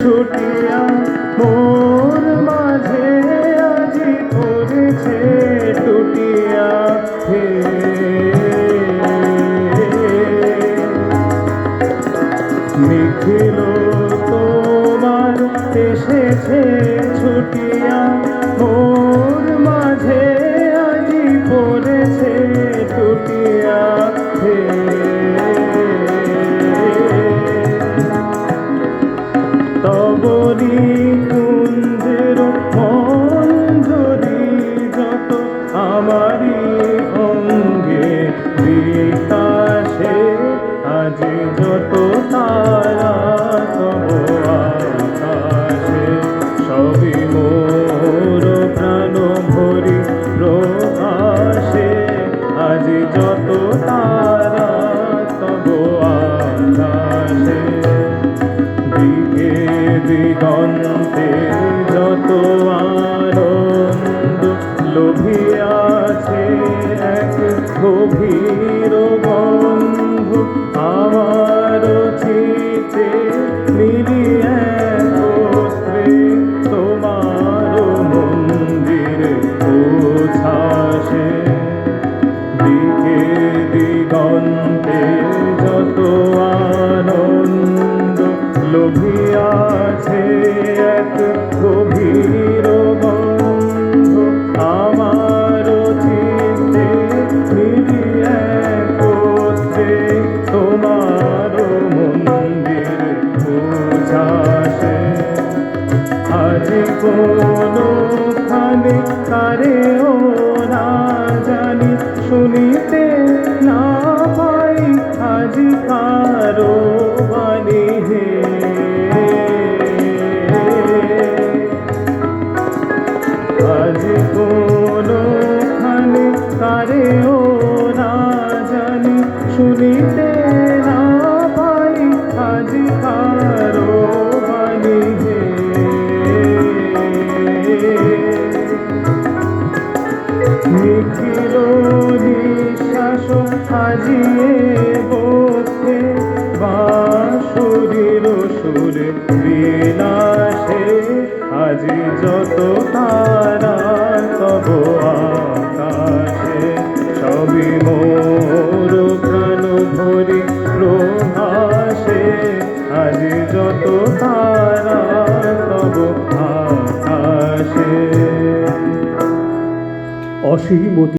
ছুটিয়া মোর মাঝে আজি পড়েছে টুটিয়া হে। নিখিল তোমার এসেছে ছুটিয়া মোর তারা তব আকাশে দিকে দিগন্তে আজ তারে ও না জানি শুনিতে না পাই আজি কারও বাণী হে। আজ নিখিল নিঃশ্বাস সাজিয়ে বসে। বাঁশুরির সুরে বিলাসে আজি যত তারা তব আকাশে সবই মোর প্রাণ ভরি আজি যত তারা তব আকাশে। অসীমতি